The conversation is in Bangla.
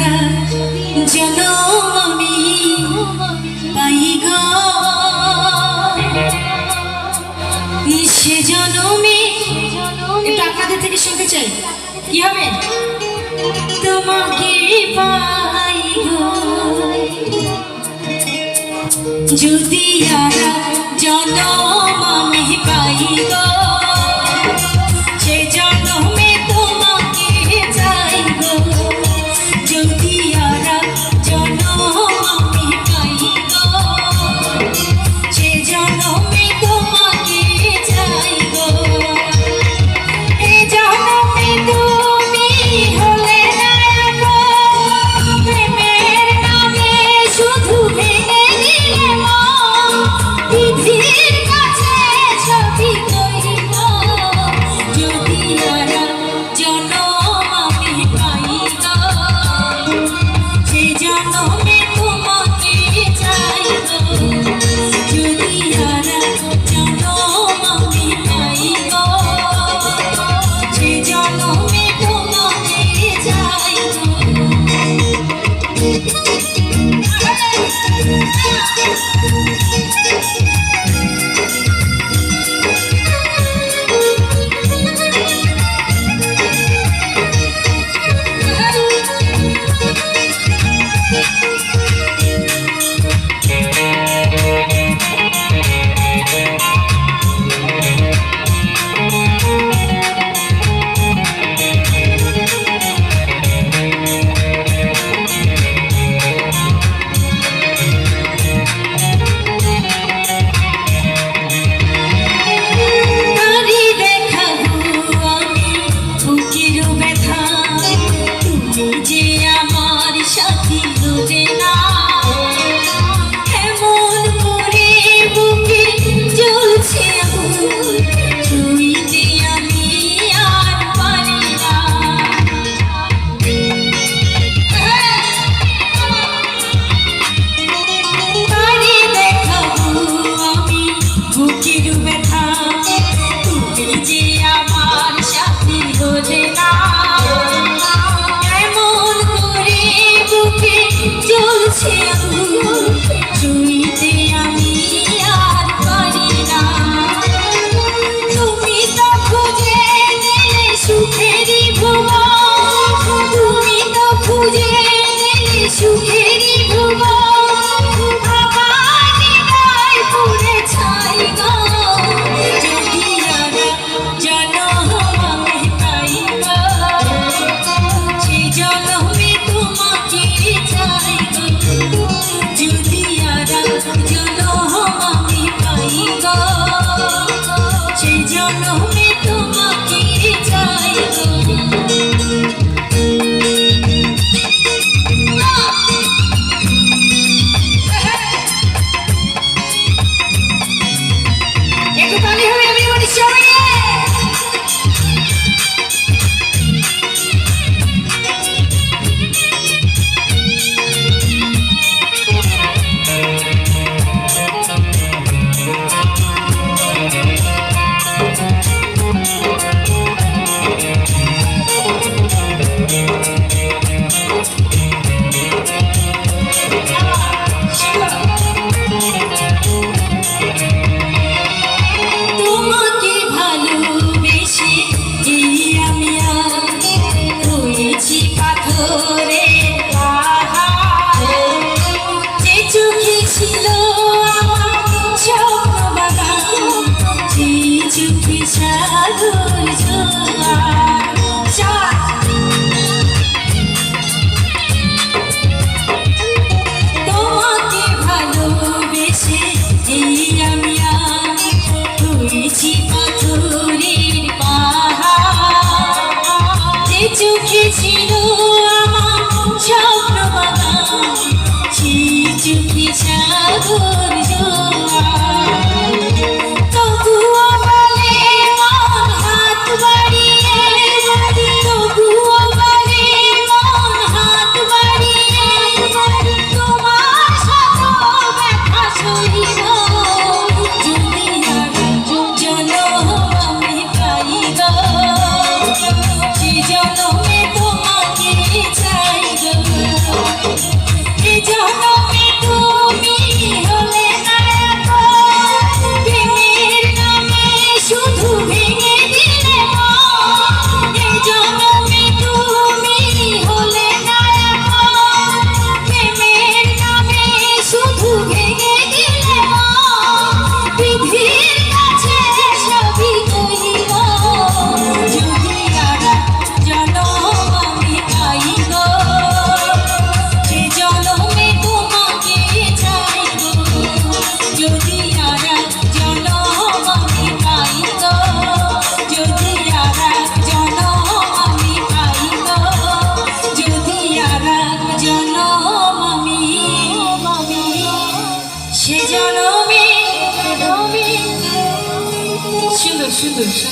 দেখা যেন আমি পাই গা। সে জনমে একটু আপনাদের থেকে শুনতে চাই। কি হবে? তোমাকে পাই গো। যদি আর জনম আমি পাই গো। shadow 战斗是的是的。